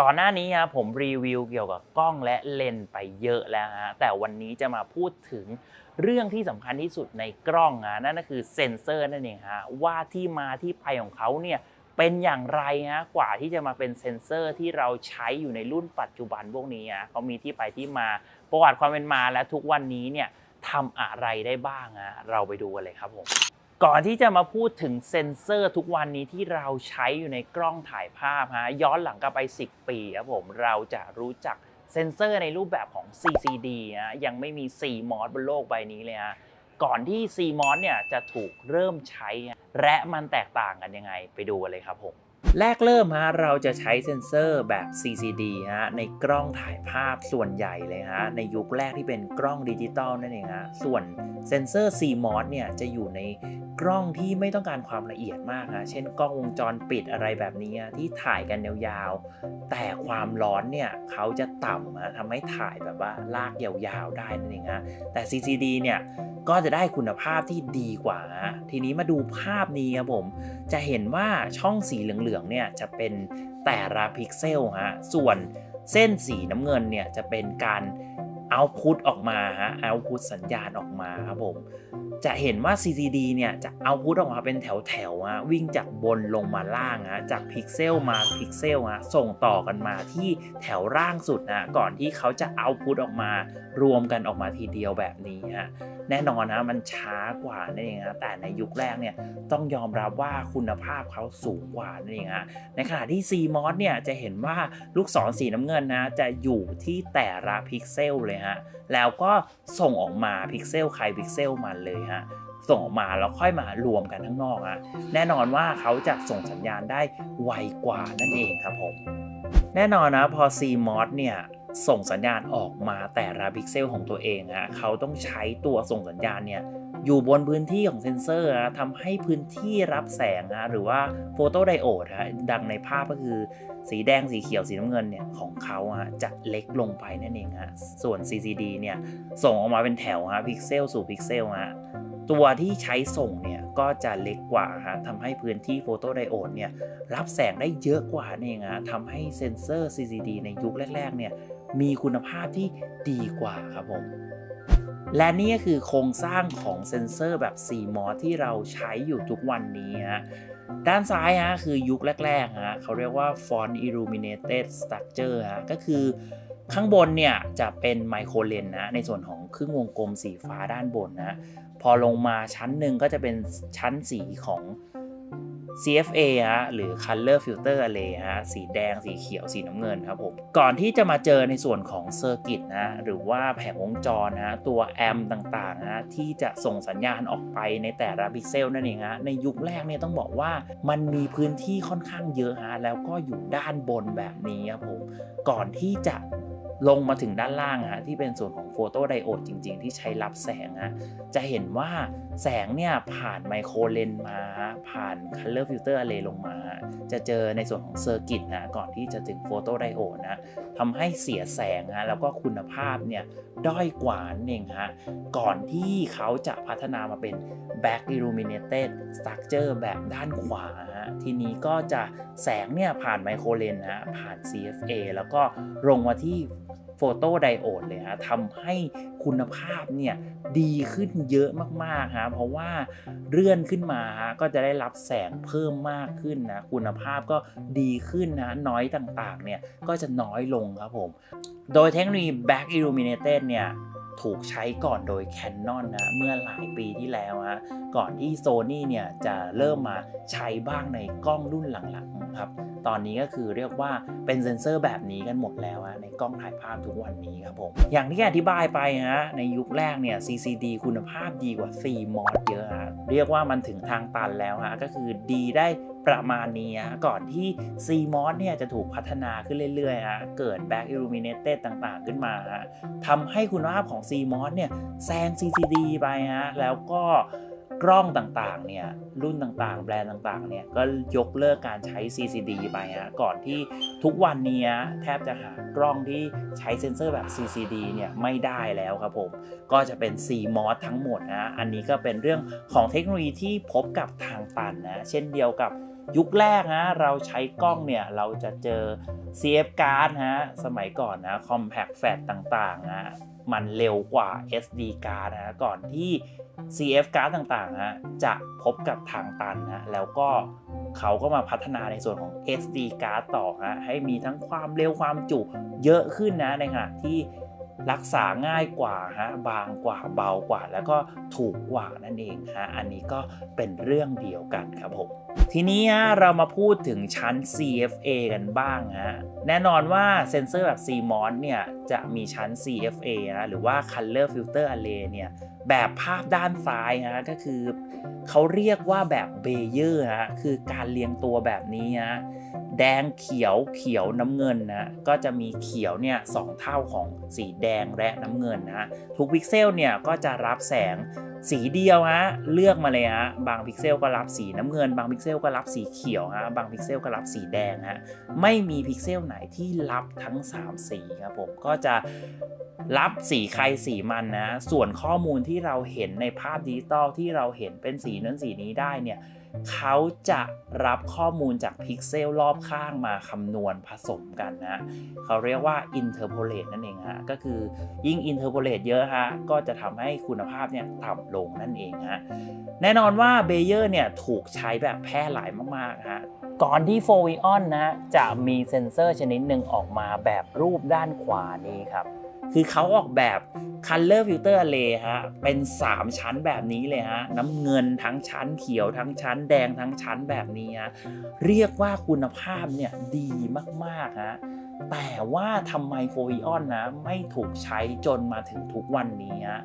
ก่อนหน้านี้ฮะผมรีวิวเกี่ยวกับกล้องและเลนส์ไปเยอะแล้วฮะแต่วันนี้จะมาพูดถึงเรื่องที่สำคัญที่สุดในกล้องฮะนั่นก็คือเซ็นเซอร์นั่นเองฮะว่าที่มาที่ไปของเขาเนี่ยเป็นอย่างไรฮะกว่าที่จะมาเป็นเซ็นเซอร์ที่เราใช้อยู่ในรุ่นปัจจุบันพวกนี้ฮะเขามีที่ไปที่มาประวัติความเป็นมาและทุกวันนี้เนี่ยทำอะไรได้บ้างฮะเราไปดูกันเลยครับผม ก่อนที่จะมาพูดถึงเซ็นเซอร์ทุกวันนี้ที่เราใช้อยู่ในกล้องถ่ายภาพฮะย้อนหลังกลับไป 10 ปีครับผมเราจะรู้จักเซ็นเซอร์ในรูปแบบของ CCD ฮะยังไม่มี CMOS บนโลกใบนี้เลยฮะก่อนที่ CMOS เนี่ยจะถูกเริ่มใช้ และมันแตกต่างกันยังไงไปดูกันเลยครับผม แรกเริ่มฮะเราจะใช้เซ็นเซอร์แบบ CCD ฮะในกล้องถ่ายภาพส่วนใหญ่เลยฮะในยุคแรกที่เป็นกล้องดิจิตอลนั่นเองฮะส่วนเซ็นเซอร์ CMOS เนี่ยจะอยู่ในกล้องที่ไม่ต้องการความละเอียดมากฮะเช่นกล้องวงจรปิดอะไรแบบนี้ฮะที่ถ่ายกันยาวๆ แต่ความร้อนเนี่ยเขาจะต่ำฮะทำให้ถ่ายแบบว่าลากยาวๆได้นั่นเองฮะแต่ CCD เนี่ยก็จะได้คุณภาพที่ดีกว่าฮะทีนี้มาดูภาพนี้ครับผมจะเห็นว่าช่องสีเหลืองๆเนี่ยจะเป็นแต่ละพิกเซลฮะส่วนเส้นสีน้ำเงินเนี่ยจะเป็นการเอาพุตออกมาฮะเอาพุตสัญญาณออกมาครับผม จะเห็นว่า CCD เนี่ยจะเอาพุตออกมาเป็นแถวๆฮะวิ่งจากบนลงมาล่างฮะจากพิกเซลมาพิกเซลฮะส่งต่อกันมาที่แถวล่างสุดนะก่อนที่เขาจะเอาพุตออกมารวมกันออกมาทีเดียวแบบนี้ฮะแน่นอนนะมันช้ากว่านั่นเองนะแต่ในยุคแรกเนี่ยต้องยอมรับว่าคุณภาพเขาสูงกว่านั่นเองฮะในขณะที่ CMOS เนี่ยจะเห็นว่าลูกศรสีน้ำเงินนะจะอยู่ที่แต่ละพิกเซลเลยฮะ แล้วก็ส่งออกมาพิกเซลใครพิกเซลมันเลยฮะส่งออกมาแล้วค่อยมารวมกันข้างนอกอะแน่นอนว่าเขาจะส่งสัญญาณได้ไวกว่านั่นเองครับผมแน่นอนนะพอ CMOS เนี่ยส่งสัญญาณออกมาแต่ละพิกเซลของตัวเองฮะเขาต้องใช้ตัวส่งสัญญาณเนี่ย อยู่บนพื้นที่ของเซนเซอร์นะทำให้พื้นที่รับแสงนะหรือว่าโฟโตไดโอดฮะดังในภาพก็คือสีแดงสีเขียวสีน้ำเงินเนี่ยของเขาฮะจะเล็กลงไปนั่นเองฮะส่วน CCD เนี่ยส่งออกมาเป็นแถวฮะพิกเซลสู่พิกเซลฮะตัวที่ใช้ส่งเนี่ยก็จะเล็กกว่าฮะทำให้พื้นที่โฟโตไดโอดเนี่ยรับแสงได้เยอะกว่านั่นเองฮะทำให้เซนเซอร์ CCD ในยุคแรกๆเนี่ยมีคุณภาพที่ดีกว่าครับผม และนี่ก็คือโครงสร้างของเซนเซอร์แบบ CMOS ที่เราใช้อยู่ทุกวันนี้ฮะด้านซ้ายฮะคือยุคแรกๆฮะเขาเรียกว่า Font Illuminated Structure ฮะก็คือข้างบนเนี่ยจะเป็นไมโครเลนนะในส่วนของครึ่งวงกลมสีฟ้าด้านบนนะพอลงมาชั้นหนึ่งก็จะเป็นชั้นสีของ CFA ฮะหรือ Color Filter Array ฮะสีแดงสีเขียวสีน้ำเงินครับผมก่อนที่จะมาเจอในส่วนของเซอร์กิตนะหรือว่าแผงวงจรนะฮะตัวแอมต่างๆนะที่จะส่งสัญญาณออกไปในแต่ละพิกเซลนั่นเองฮะในยุคแรกเนี่ยต้องบอกว่ามันมีพื้นที่ค่อนข้างเยอะฮะแล้วก็อยู่ด้านบนแบบนี้ครับผมก่อนที่จะ ลงมาถึงด้านล่างฮะที่เป็นส่วนของโฟโตไดโอดจริง ๆ ที่ใช้รับแสงฮะจะเห็นว่าแสงเนี่ยผ่านไมโครเลนมาผ่าน Color Filter Array ลงมา จะเจอในส่วนของเซอร์กิตนะก่อนที่จะถึงโฟโตไดโอดนะทำให้เสียแสงฮะแล้วก็คุณภาพเนี่ยด้อยกว่านั่นเองฮะก่อนที่เขาจะพัฒนามาเป็น Back Illuminated Structure แบบด้านขวาฮะทีนี้ก็จะแสงเนี่ยผ่านไมโครเลนนะผ่าน CFA แล้วก็ลงมาที่ โฟโตไดโอดเลยฮะทำให้คุณภาพเนี่ยดีขึ้นเยอะมากๆฮะเพราะว่าเลื่อนขึ้นมาฮะก็จะได้รับแสงเพิ่มมากขึ้นนะคุณภาพก็ดีขึ้นนะน้อยต่างๆเนี่ยก็จะน้อยลงครับผม โดยเทคโนโลยี Back Illuminated เนี่ย ถูกใช้ก่อนโดย Canon นะเมื่อหลายปีที่แล้วฮะก่อนที่ Sony เนี่ยจะเริ่มมาใช้บ้างในกล้องรุ่นหลังๆครับตอนนี้ก็คือเรียกว่าเป็นเซ็นเซอร์แบบนี้กันหมดแล้วฮะในกล้องถ่ายภาพทุกวันนี้ครับผมอย่างที่อธิบายไปฮะในยุคแรกเนี่ย CCD คุณภาพดีกว่า CMOS เยอะฮะเรียกว่ามันถึงทางตันแล้วฮะก็คือดีได้ ประมาณนี้ฮะก่อนที่ซีมอสเนี่ยจะถูกพัฒนาขึ้นเรื่อยๆฮะเกิดแบ็กอิลูมิเนเต็ดต่างๆ ขึ้นมาฮะทำให้คุณภาพของซีมอสเนี่ยแซง CCD ไปฮะแล้วก็ กล้องต่างๆ เนี่ย รุ่นต่างๆ แบรนด์ต่างๆ เนี่ย ก็ยกเลิกการใช้ CCD ไปฮะก่อนที่ทุกวันนี้แทบจะหากล้องที่ใช้เซ็นเซอร์แบบ CCD เนี่ย ไม่ได้แล้วครับผม ก็จะเป็น CMOS ทั้งหมดนะ อันนี้ก็เป็นเรื่องของเทคโนโลยีที่พบกับทางตันนะ เช่นเดียวกับยุคแรกนะเราใช้กล้องเนี่ย เราจะเจอ CF card ฮะ สมัยก่อนนะ compact flash ต่างๆนะ มันเร็วกว่า SD card นะก่อนที่ CF card ต่างๆนะจะพบกับทางตันนะแล้วก็เขาก็มาพัฒนาในส่วนของ SD card ต่อฮะให้มีทั้งความเร็วความจุเยอะขึ้นนะในขณะที่ รักษาง่ายกว่าฮะบางกว่าเบากว่า แล้วก็ถูกกว่านั่นเองฮะอันนี้ก็เป็นเรื่องเดียวกันครับผมทีนี้เรามาพูดถึงชั้น CFA กันบ้างฮะแน่นอนว่าเซนเซอร์แบบ CMOS เนี่ยจะมีชั้น CFA นะหรือว่า Color Filter Array เนี่ยแบบภาพด้านซ้ายฮะก็คือเขาเรียกว่าแบบเบเยอร์ฮะคือการเรียงตัวแบบนี้ฮะ แดงเขียวเขียวน้ำเงินนะก็จะมีเขียวเนี่ยสองเท่าของสีแดงและน้ำเงินนะทุกพิกเซลเนี่ยก็จะรับแสงสีเดียวฮะเลือกมาเลยฮะบางพิกเซลก็รับสีน้ำเงิน บางพิกเซลก็รับสีเขียวฮะบางพิกเซลก็รับสีแดงฮะไม่มีพิกเซลไหนที่รับทั้ง 3 สีครับผมก็จะรับสีใครสีมันนะส่วนข้อมูลที่เราเห็นในภาพดิจิตอลที่เราเห็นเป็นสีนั้นสีนี้ได้เนี่ย เขาจะรับข้อมูลจากพิกเซลรอบข้างมาคำนวณผสมกันนะเขาเรียกว่า interpolate นั่นเองฮะก็คือยิ่ง interpolate เยอะฮะก็จะทำให้คุณภาพเนี่ยต่ำลงนั่นเองฮะแน่นอนว่าเบเยอร์เนี่ยถูกใช้แบบแพร่หลายมากๆฮะก่อนที่ f o v i o n นะจะมีเซ็นเซอร์ชนิดหนึ่งออกมาแบบรูปด้านขวานี้ครับ คือเขาออกแบบ Color Filter Array ฮะ เป็น 3 ชั้นแบบนี้เลยฮะ น้ำเงินทั้งชั้นเขียวทั้งชั้นแดงทั้งชั้นแบบนี้ฮะ เรียกว่าคุณภาพเนี่ยดีมาก ๆ ฮะ แต่ว่าทำไมโฟวิออนนะ ไม่ถูกใช้จนมาถึงทุกวันนี้ฮะ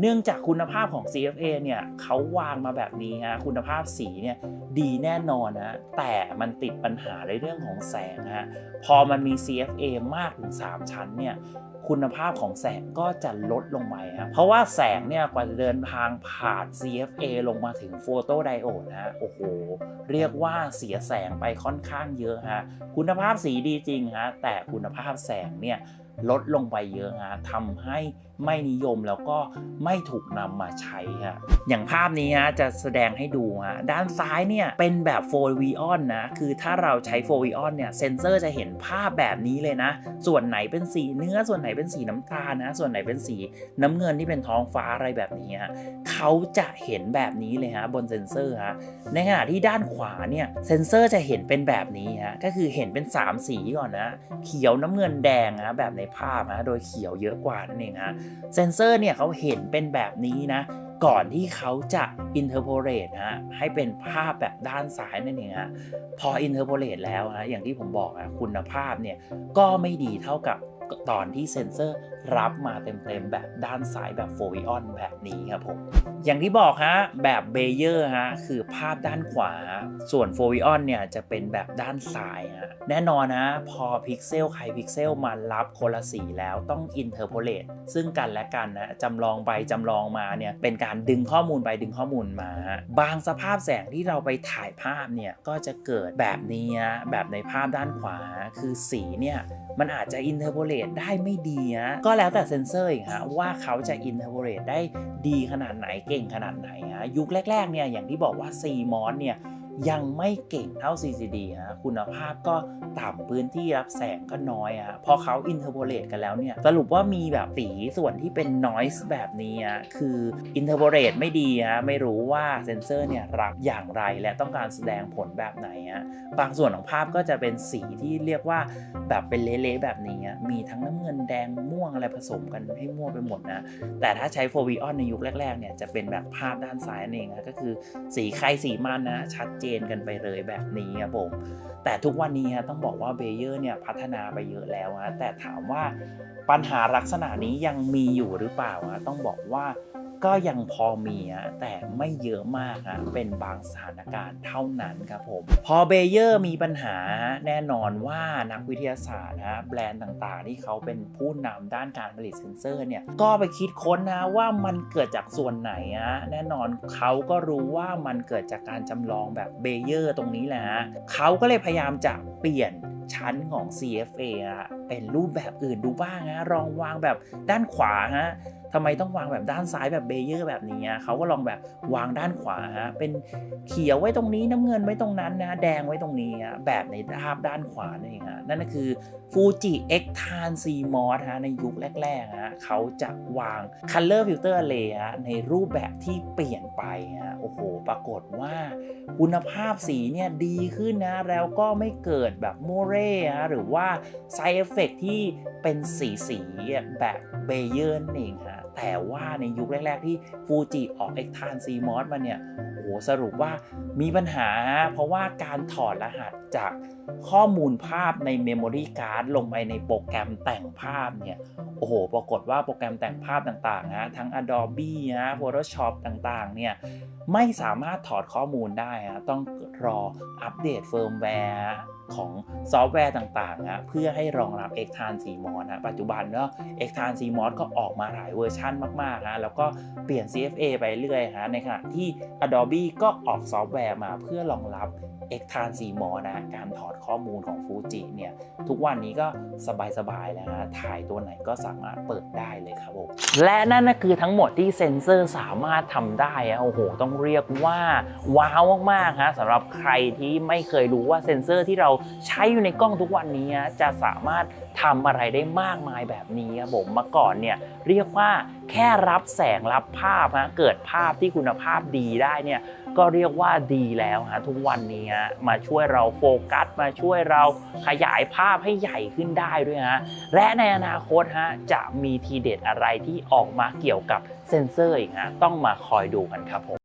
เนื่องจากคุณภาพของ CFA เนี่ยเขาวางมาแบบนี้ฮะคุณภาพสีเนี่ยดีแน่นอนนะแต่มันติดปัญหาในเรื่องของแสงฮะพอมันมี CFA มากถึง 3 ชั้นเนี่ย คุณภาพของแสงก็จะลดลงไปครับเพราะว่าแสงเนี่ยกว่าจะเดินทางผ่าน CFA ลงมาถึงโฟโตไดโอดนะโอ้โห เรียกว่าเสียแสงไปค่อนข้างเยอะฮะคุณภาพสีดีจริงฮะแต่คุณภาพแสงเนี่ยลดลงไปเยอะฮะทำให้ ไม่นิยมแล้วก็ไม่ถูกนำมาใช้ฮะอย่างภาพนี้ฮะจะแสดงให้ดูฮะด้านซ้ายเนี่ยเป็นแบบ4 v o n นะคือถ้าเราใช้4 v o n เนี่ยเซนเซอร์จะเห็นภาพแบบนี้เลยนะ ส่วนไหนเป็นสีเนื้อส่วนไหนเป็นสีน้ำตาลนะส่วนไหนเป็นสีน้ำเงินที่เป็นท้องฟ้าอะไรแบบนี้ฮะเขาจะเห็นแบบนี้เลยฮะบนเซนเซอร์ฮะในขณะที่ด้านขวาเนี่ยเซนเซอร์จะเห็นเป็นแบบนี้ฮะก็คือเห็นเป็น 3 สีก่อนนะ เขียวน้ำเงินแดงนะแบบในภาพนะโดยเขียวเยอะกว่านั่นเองฮะเซนเซอร์เนี่ยเขาเห็นเป็นแบบนี้นะ ก่อนที่เขาจะอินเทอร์โพเรตฮะให้เป็นภาพแบบด้านซ้ายนั่นเองฮะพออินเทอร์โพเรตแล้วฮะอย่างที่ผมบอกอะคุณภาพเนี่ยก็ไม่ดีเท่ากับตอนที่เซนเซอร์รับมาเต็มๆ แบบด้านซ้ายแบบ f o v i o n แบบนี้ครับผม อย่างที่บอกฮะแบบเบเยอร์ฮะคือภาพด้านขวา ส่วน f o v i o n เนี่ยจะเป็นแบบด้านซ้ายฮะแน่นอนนะพอพิกเซลใครพิกเซลมารับคนละสีแล้วต้อง interpolate ซึ่งกันและกันนะจำลองไปจำลองมาเนี่ยเป็นการดึงข้อมูลไปดึงข้อมูลมา บางสภาพแสงที่เราไปถ่ายภาพเนี่ยก็จะเกิดแบบนี้ฮะแบบในภาพด้านขวาคือสีเนี่ยมันอาจจะ interpolate ได้ไม่ดีฮะก็แล้วแต่เซนเซอร์อีกฮะว่าเขาจะ interpolate ได้ดีขนาดไหนเก่งขนาดไหนฮะยุคแรกๆเนี่ยอย่างที่บอกว่า CMOS เนี่ย ยังไม่เก่งเท่า CCD ฮะคุณภาพก็ต่ำพื้นที่รับแสงก็น้อยฮะพอเขา interpolate กันแล้วเนี่ย สรุปว่ามีแบบสีส่วนที่เป็น noise แบบนี้ฮะคือ interpolate ไม่ดีฮะไม่รู้ว่าเซนเซอร์เนี่ยรับอย่างไรและต้องการแสดงผลแบบไหนฮะบางส่วนของภาพก็จะเป็นสีที่เรียกว่าแบบเป็นเละๆแบบนี้ มีทั้งน้ำเงินแดงม่วงอะไรผสมกันให้มั่วไปหมดนะ แต่ถ้าใช้ f o v i o n ในยุคแรกๆเนี่ยจะเป็นแบบภาพด้านซ้ายนั่นเองนะก็คือสีใครสีมันนะชัดเจนกันไปเลยแบบนี้ครับผมแต่ทุกวันนี้ต้องบอกว่าเบเยอร์เนี่ยพัฒนาไปเยอะแล้วฮะแต่ถามว่าปัญหาลักษณะนี้ยังมีอยู่หรือเปล่าฮะต้องบอกว่า ก็ยังพอมีฮะแต่ไม่เยอะมากฮะเป็นบางสถานการณ์เท่านั้นครับผม พอเบเยอร์มีปัญหาแน่นอนว่านักวิทยาศาสตร์ฮะแบรนด์ต่างๆ ที่เขาเป็นผู้นำด้านการผลิตเซนเซอร์เนี่ยก็ไปคิดค้นนะว่ามันเกิดจากส่วนไหนฮะแน่นอนเขาก็รู้ว่ามันเกิดจากการจำลองแบบเบเยอร์ตรงนี้แหละฮะเขาก็เลยพยายามจะเปลี่ยนชั้นของ CFA ฮะเป็นรูปแบบอื่นดูบ้างฮะลองวางแบบด้านขวาฮะ ทำไมต้องวางแบบด้านซ้ายแบบเบเยอร์แบบนี้เขาก็ลองแบบวางด้านขวาฮะเป็นเขียวไว้ตรงนี้น้ำเงินไว้ตรงนั้นนะแดงไว้ตรงนี้แบบในภาพด้านขวานั่นเองฮะนั่นก็คือฟูจิ X t a n c m o s ฮะในยุคแรกๆฮะเขาจะวาง Color Filter Array ฮะในรูปแบบที่เปลี่ยนไปฮะโอ้โห ปรากฏว่า คุณภาพสีเนี่ยดีขึ้นนะ แล้วก็ไม่เกิดแบบโมเร่ฮะหรือว่า Side Effect ที่เป็นสีสีแบบเบเยอร์นั่นเองฮะ แต่ว่าในยุคแรก ๆ ที่ฟูจิออกเอ็กทานซีมอสมาเนี่ยโอ้โหสรุปว่ามีปัญหา เพราะว่าการถอดรหัสจากข้อมูลภาพในเมมโมรี่การ์ดลงไปในโปรแกรมแต่งภาพเนี่ยโอ้โห ปรากฏว่าโปรแกรมแต่งภาพต่างๆฮะทั้ง Adobe ฮะ Photoshop ต่างๆเนี่ยไม่สามารถถอดข้อมูลได้ฮะต้องรออัปเดตเฟิร์มแวร์ ของซอฟต์แวร์ต่างๆนะเพื่อให้รองรับ x t a n CMOS นะปัจจุบันเนาะ x t a n CMOS ก็ออกมาหลายเวอร์ชันมากๆฮะแล้วก็เปลี่ยน CFA ไปเรื่อยฮะในขณะที่ Adobe ก็ออกซอฟต์แวร์มาเพื่อรองรับ x t a n CMOS นะการถอดข้อมูลของ Fuji เนี่ยทุกวันนี้ก็สบายๆแล้วฮะถ่ายตัวไหนก็สามารถเปิดได้เลยครับผมและนั่นก็คือทั้งหมดที่เซ็นเซอร์สามารถทำได้อะโอ้โห ต้องเรียกว่าว้าวมากๆฮะสำหรับใครที่ไม่เคยรู้ว่าเซ็นเซอร์ที่เราใช้อยู่ในกล้องทุกวันนี้จะสามารถทำอะไรได้มากมายแบบนี้ครับผมเมื่อก่อนเนี่ยเรียกว่าแค่รับแสงรับภาพฮะเกิดภาพที่คุณภาพดีได้เนี่ย ก็เรียกว่าดีแล้วฮะทุกวันนี้มาช่วยเราโฟกัส มาช่วยเราขยายภาพให้ใหญ่ขึ้นได้ด้วยฮะและในอนาคตฮะจะมีทีเด็ดอะไรที่ออกมาเกี่ยวกับเซ็นเซอร์อีกฮะต้องมาคอยดูกันครับผม